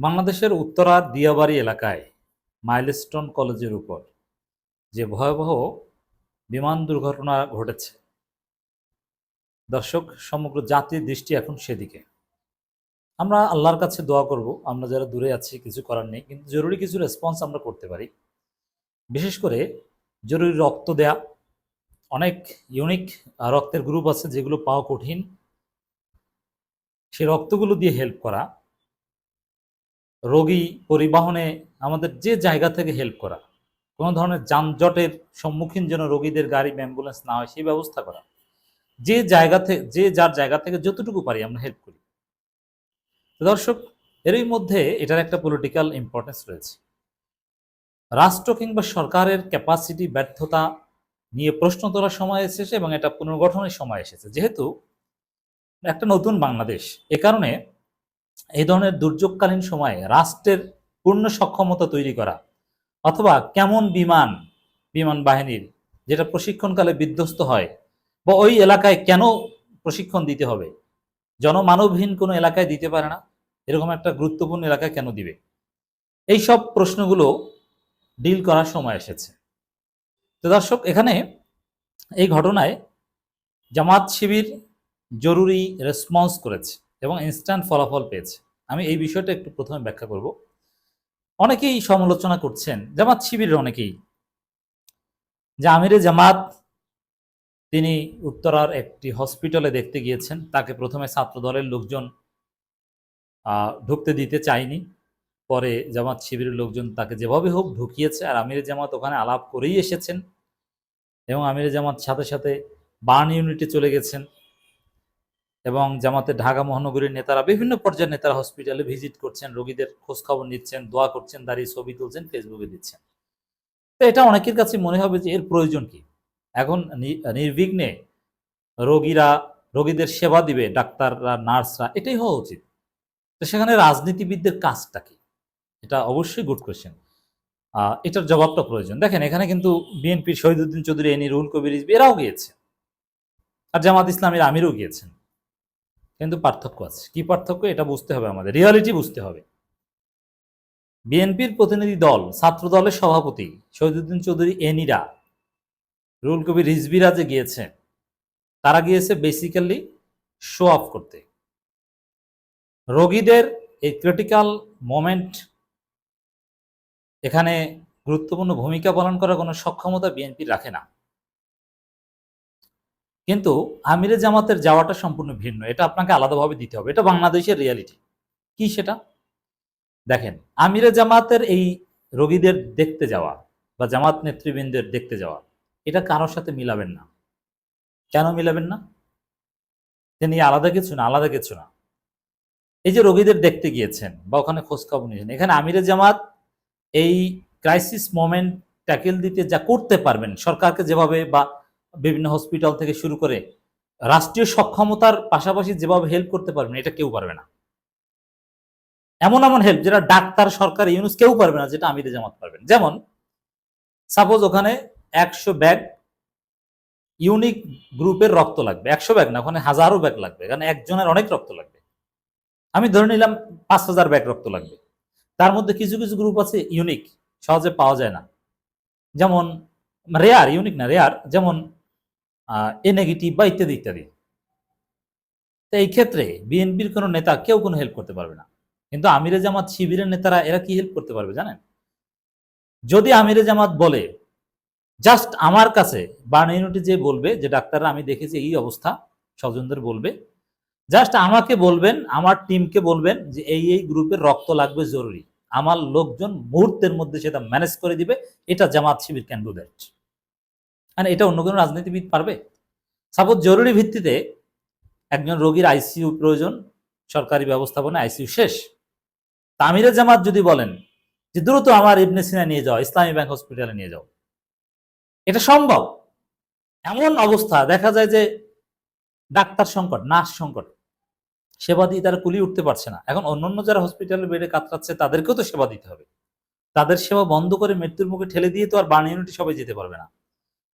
বাংলাদেশের উত্তরার দিয়াবাড়ি এলাকায় মাইলস্টোন কলেজের উপর যে ভয়াবহ বিমান দুর্ঘটনা ঘটেছে। দর্শক, সমগ্র জাতির দৃষ্টি এখন সেদিকে। আমরা আল্লাহর কাছে দোয়া করব, আমরা যারা দূরে আছি, কিছু করার নেই, কিন্তু জরুরি কিছু রেসপন্স আমরা করতে পারি। বিশেষ করে জরুরি রক্ত দেয়া। অনেক ইউনিক রক্তের গ্রুপ আছে যেগুলো পাওয়া কঠিন। সেই রক্তগুলো দিয়ে হেল্প করা। রোগী পরিবহনে আমাদের যে জায়গা থেকে হেল্প করা, কোনো ধরনের যানজটের সম্মুখীন যেন রোগীদের গাড়ি অ্যাম্বুলেন্স না হয়, সেই ব্যবস্থা করা। যে জায়গা থেকে যে যার জায়গা থেকে যতটুকু পারি আমরা হেল্প করি। দর্শক, এরই মধ্যে এটার একটা পলিটিক্যাল ইম্পর্টেন্স রয়েছে। রাষ্ট্র কিংবা সরকারের ক্যাপাসিটি ব্যর্থতা নিয়ে প্রশ্ন তোলার সময় এসেছে এবং এটা পুনর্গঠনের সময় এসেছে। যেহেতু একটা নতুন বাংলাদেশ, এ কারণে এই ধরনের দুর্যোগকালীন সময়ে রাষ্ট্রের পূর্ণ সক্ষমতা তৈরি করা অথবা কেমন বিমান বিমান বাহিনীর যেটা প্রশিক্ষণকালে বিধ্বস্ত হয় বা ওই এলাকায় কেন প্রশিক্ষণ দিতে হবে? জনমানবহীন কোনো এলাকায় দিতে পারে না। এরকম একটা গুরুত্বপূর্ণ এলাকায় কেন দিবে? এই সব প্রশ্নগুলো ডিল করার সময় এসেছে। তো দর্শক, এখানে এই ঘটনায় জামাত শিবির জরুরি রেসপন্স করেছে। এবং ইনস্ট্যান্ট ফলাফল পেয়েছে। আমি এই বিষয়টা একটু প্রথমে ব্যাখ্যা করব। অনেকেই সমালোচনা করছেন, জামাত শিবিরের অনেকেই, যে আমিরে জামাত, তিনি উত্তরার একটি হসপিটালে দেখতে গিয়েছেন। তাকে প্রথমে ছাত্র দলের লোকজন ঢুকতে দিতে চায়নি। পরে জামাত শিবিরের লোকজন তাকে যেভাবে হোক ঢুকিয়েছে, আর আমিরে জামাত ওখানে আলাপ করেই এসেছেন। এবং আমিরে জামাত সাথে সাথে বার্ন ইউনিটে চলে গেছেন। এবং জামাতে ঢাকা মহানগরীর নেতারা, বিভিন্ন পর্যায়ের নেতারা হসপিটালে ভিজিট করছেন, রোগীদের খোঁজ খবর নিচ্ছেন, দোয়া করছেন, দাঁড়িয়ে ছবি তুলছেন ফেসবুকে দিচ্ছেন। তো এটা অনেকের কাছে মনে হবে যে এর প্রয়োজন কি? এখন নির্বিঘ্নে রোগীরা, রোগীদের সেবা দিবে, ডাক্তাররা, নার্সরা, এটাই হওয়া উচিত। তো সেখানে রাজনীতিবিদদের কাজটা কি? এটা অবশ্যই গুড কোয়েশ্চেন এটার জবাবটা প্রয়োজন। দেখেন, এখানে কিন্তু বিএনপির শহীদুদ্দিন চৌধুরী এনি রুহুল কবির এরাও গিয়েছে আর জামাত ইসলামের আমিরও গিয়েছেন। কিন্তু পার্থক্য আছে। কি পার্থক্য? এটা বুঝতে হবে আমাদের। রিয়ালিটি বুঝতে হবে। বিএনপির প্রতিনিধি দল, ছাত্র দলের সভাপতি শহীদুদ্দিন চৌধুরী, এনিরা রুল কবির রিজবিরা যে গিয়েছে তারা গিয়েছে বেসিক্যালি শো অফ করতে। রোগীদের এই ক্রিটিক্যাল মোমেন্ট এখানে গুরুত্বপূর্ণ ভূমিকা পালন করার কোনো সক্ষমতা বিএনপি রাখে না। কিন্তু আমিরে জামাতের যাওয়াটা সম্পূর্ণ ভিন্ন। এটা আপনাকে আলাদাভাবে দিতে হবে। এটা বাংলাদেশের রিয়ালিটি কি সেটা? দেখেন, আমিরে জামাতের এই রোগীদের দেখতে যাওয়া বা জামাত নেতৃবৃন্দের দেখতে যাওয়া, এটা কারোর সাথে মিলাবেন না। কেন মিলাবেন না? তিনি আলাদা কিছু না, আলাদা কিছু না। এই যে রোগীদের দেখতে গিয়েছেন বা ওখানে খোঁজখবর নিয়েছেন, এখানে আমিরে জামাত এই ক্রাইসিস মোমেন্ট ট্যাকেল দিতে যা করতে পারবেন, সরকারকে যেভাবে বা বিভিন্ন হসপিটাল থেকে শুরু করে রাষ্ট্রীয় সক্ষমতার পাশাপাশি যেভাবে হেল্প করতে পারবেন, এটা কেউ পারবে না। এমন এমন হেল্প যেটা ডাক্তার, সরকার, ইউনুস কেউ পারবে না যেটা আমিরে জামাত পারবেন যেমন সাপোজ ওখানে একশো ব্যাগ ইউনিক গ্রুপের রক্ত লাগবে। একশো ব্যাগ না, ওখানে হাজারো ব্যাগ লাগবে। কারণ একজনের অনেক রক্ত লাগবে। আমি ধরে নিলাম পাঁচ হাজার ব্যাগ রক্ত লাগবে। তার মধ্যে কিছু কিছু গ্রুপ আছে ইউনিক সহজে পাওয়া যায় না। যেমন রেয়ার ইউনিক না রেয়ার যেমন এ নেগেটিভ বা ইত্যাদি ইত্যাদি। তো এই ক্ষেত্রে বিএনপির কোনো নেতা কেউ কোনো হেল্প করতে পারবে না। কিন্তু আমিরে জামাত শিবিরের নেতারা এরা কি হেল্প করতে পারবে জানেন? যদি আমিরে জামাত বলে, জাস্ট আমার কাছে বার্ন ইউনিটি যে বলবে, যে ডাক্তাররা আমি দেখেছি এই অবস্থা, স্বজনদের বলবে, জাস্ট আমাকে বলবেন, আমার টিমকে বলবেন যে এই এই গ্রুপের রক্ত লাগবে জরুরি। আমার লোকজন মুহূর্তের মধ্যে সেটা ম্যানেজ করে দিবে, এটা জামাত শিবির ক্যান আর এটা অন্য কোনো রাজনীতিবিদ পারবে? সাপোজ জরুরি ভিত্তিতে একজন রোগীর আইসিইউ প্রয়োজন, সরকারি ব্যবস্থাপনা আইসিইউ শেষ। তামিরে জামাত যদি বলেন যে, দ্রুত আমার ইবনে সিনা নিয়ে যাও, ইসলামী ব্যাংক হসপিটালে নিয়ে যাও। এটা সম্ভব? এমন অবস্থা। দেখা যায় যে, ডাক্তার সংকট, নার্স সংকট। সেবা দিয়ে তারা কুলি উঠতে পারছে না। এখন অন্যান্য যারা হসপিটালে বেডে কাতরাচ্ছে, তাদেরকেও তো সেবা দিতে হবে। তাদের সেবা বন্ধ করে মৃত্যুর মুখে ঠেলে দিয়ে তো আর বার্ন ইউনিটি সবাই যেতে পারবে না।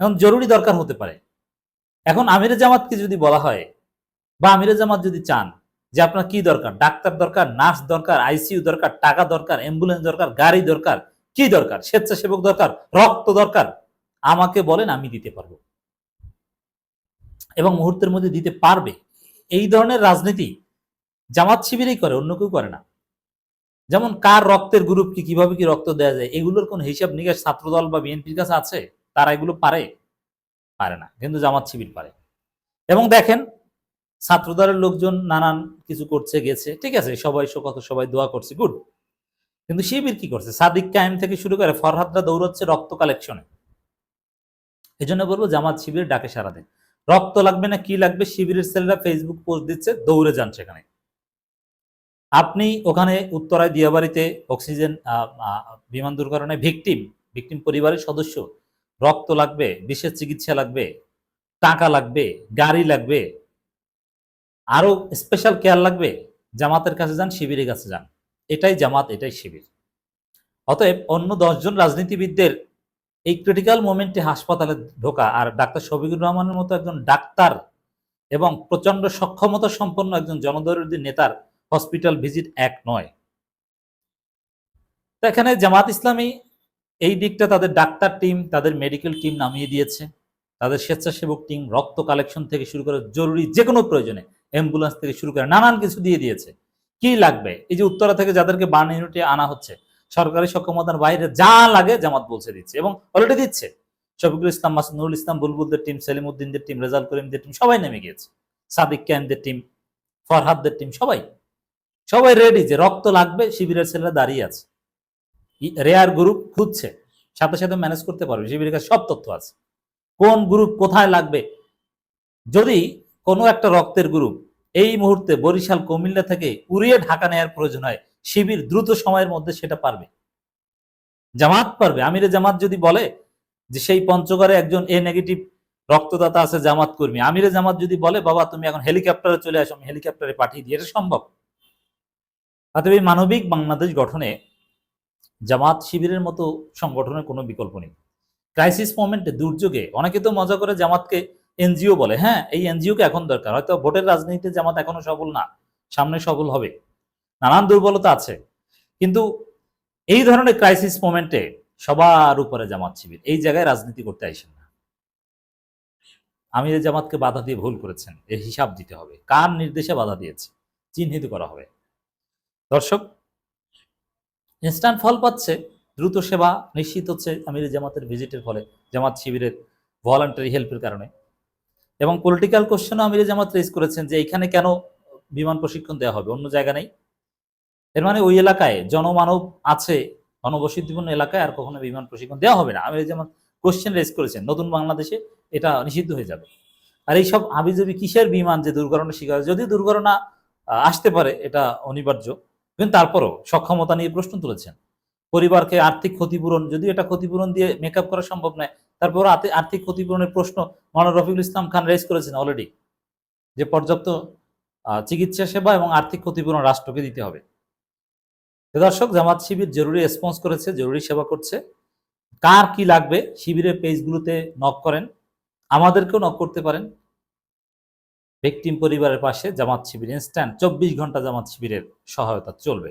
এখন জরুরি দরকার হতে পারে। এখন আমিরে জামাতকে যদি বলা হয় বা আমিরে জামাত যদি চান যে আপনার কি দরকার? ডাক্তার দরকার, নার্স দরকার, আইসিইউ দরকার, টাকা দরকার, অ্যাম্বুলেন্স দরকার, গাড়ি দরকার, কি দরকার? স্বেচ্ছাসেবক দরকার, রক্ত দরকার, আমাকে বলেন আমি দিতে পারব। এবং মুহূর্তের মধ্যে দিতে পারবে। এই ধরনের রাজনীতি জামাত শিবিরেই করে, অন্য কেউ করে না। যেমন কার রক্তের গ্রুপ কি, কীভাবে কি রক্ত দেওয়া যায়, এগুলোর কোন হিসাব নিকাশ ছাত্রদল বা বিএনপির কাছে আছে? তারা এগুলো পারে? পারে না। কিন্তু জামাত শিবির পারে। এবং দেখেন, ছাত্রদলের লোকজন নানান কিছু করছে, গেছে। ঠিক আছে, সবাই শোকত, সবাই দোয়া করছে গুড কিন্তু শিবির কি করছে? সাদিক কায়েম থেকে শুরু করে ফরহাদরা দৌড়চ্ছে রক্ত কালেকশনে এই জন্য বলব, জামাত শিবির ডাকে সারা দেন। রক্ত লাগবে না, কি লাগবে? শিবিরের ছেলেরা ফেসবুক পোস্ট দিচ্ছে, দৌড়ে যান সেখানে। আপনি ওখানে উত্তরায় দিয়াবাড়িতে অক্সিজেন বিমান দুর্ঘটনায় ভিকটিম ভিকটিম পরিবারের সদস্য। রক্ত লাগবে, বিশেষ চিকিৎসা লাগবে, টাকা লাগবে, গাড়ি লাগবে, আরও স্পেশাল কেয়ার লাগবে, জামাতের কাছে যান, শিবিরের কাছে যান। এটাই জামাত, এটাই শিবির। অতএব অন্য দশজন রাজনীতিবিদদের এই ক্রিটিক্যাল মোমেন্টে হাসপাতালে ঢোকা আর ডাক্তার শফিকুর রহমানের মতো একজন ডাক্তার এবং প্রচণ্ড সক্ষমতা সম্পন্ন একজন জনদরদী নেতার হসপিটাল ভিজিট এক নয়। তো এখানে জামাত ইসলামী এই দিকটা তাদের ডাক্তার টিম, তাদের মেডিকেল টিম নামিয়ে দিয়েছে। তাদের স্বেচ্ছাসেবক টিম রক্ত কালেকশন থেকে শুরু করে জরুরি যে কোনো প্রয়োজনে অ্যাম্বুলেন্স থেকে শুরু করে নানান কিছু দিয়ে দিয়েছে। কি লাগবে? এই যে উত্তরা থেকে যাদেরকে বার্ন ইউনিটে আনা হচ্ছে, সরকারি সক্ষমতার বাইরে যা লাগে জামাত বলছে দিচ্ছে এবং অলরেডি দিচ্ছে। শফিকুল ইসলাম, মাসুদ নুরুল ইসলাম, বুলবুলদের টিম সেলিমউদ্দিনদের টিম রেজাল করিমদের টিম সবাই নেমে গিয়েছে। সাদিক ক্যানদের টিম ফরহাদদের টিম সবাই। সবাই রেডি যে রক্ত লাগবে, শিবিরের ছেলেরা দাঁড়িয়ে আছে। রেয়ার গ্রুপ খুঁজছে। সাথে সাথে ম্যানেজ করতে পারবে। শিবিরের কাছে সব তথ্য আছে। কোন গ্রুপ কোথায় লাগবে? যদি কোনো একটা রক্তের গ্রুপ এই মুহূর্তে বরিশাল, কুমিল্লা থেকে উড়িয়ে ঢাকা নেওয়ার প্রয়োজন হয়, শিবির দ্রুত সময়ের মধ্যে সেটা পারবে। জামাত পারবে। আমিরে জামাত যদি বলে যে সেই পঞ্চগড়ে একজন এ নেগেটিভ রক্তদাতা আছে, জামাত কর্মী, আমিরে জামাত যদি বলে, বাবা, তুমি এখন হেলিকপ্টারে চলে আসো, আমি হেলিকপ্টারে পাঠিয়ে দিই। এটা সম্ভব। অতএব এই মানবিক বাংলাদেশ গঠনে জামাত শিবিরের মতো সংগঠনের কোনো বিকল্প নেই। ক্রাইসিস মোমেন্টে দুর্যোগে অনেকে তো মজা করে জামাতকে এনজিও বলে। হ্যাঁ এই এনজিওকে এখন দরকার। হয়তো ভোটের রাজনীতিতে জামাত এখনও সফল না, সামনে সফল হবে। নানান দুর্বলতা আছে। কিন্তু এই ধরনের ক্রাইসিস মোমেন্টে সবার উপরে জামাত শিবির। এই জায়গায় রাজনীতি করতে আইসেন না। আমির জামাতকে বাধা দিয়ে ভুল করেছেন। এর হিসাব দিতে হবে। কার নির্দেশে বাধা দিয়েছে? চিহ্নিত করা হবে। দর্শক ইনস্ট্যান্ট ফল পাচ্ছে, দ্রুত সেবা নিশ্চিত হচ্ছে আমির জামাতের ভিজিটের ফলে, জামাত শিবিরের ভলান্টারি হেল্পের কারণে। এবং পলিটিক্যাল কোশ্চেনও আমির জামাত রেজ করেছেন যে এখানে কেন বিমান প্রশিক্ষণ দেওয়া হবে, অন্য জায়গা নেই। এর মানে ওই এলাকায় জনমানব আছে ঘনবসতিপূর্ণ এলাকায় আর কখনো বিমান প্রশিক্ষণ দেওয়া হবে না। আমির জামাত কোশ্চেন রেজ করেছেন, নতুন বাংলাদেশে এটা নিষিদ্ধ হয়ে যাবে। আর এইসব আবিজবি কিসের বিমান যে দুর্ঘটনার শিকার? যদি দুর্ঘটনা আসতে পারে, এটা অনিবার্য। কিন্তু তারপরও সক্ষমতা নিয়ে প্রশ্ন তুলেছেন। পরিবারকে আর্থিক ক্ষতিপূরণ যদি এটা ক্ষতিপূরণ দিয়ে মেকআপ করা সম্ভব নয় তারপর আর্থিক ক্ষতিপূরণের প্রশ্ন মাওলানা রফিকুল ইসলাম খান রেজ করেছেন অলরেডি যে পর্যাপ্ত চিকিৎসা সেবা এবং আর্থিক ক্ষতিপূরণ রাষ্ট্রকে দিতে হবে। দর্শক, জামাত শিবির জরুরি রেসপন্স করেছে, জরুরি সেবা করছে। কার কি লাগবে, শিবিরের পেজগুলোতে নক করেন। আমাদেরকেও নক করতে পারেন। ভিকটিম পরিবারের পাশে জামাত শিবির ইনস্ট্যান্ট চব্বিশ ঘণ্টা জামাত শিবিরের সহায়তা চলবে।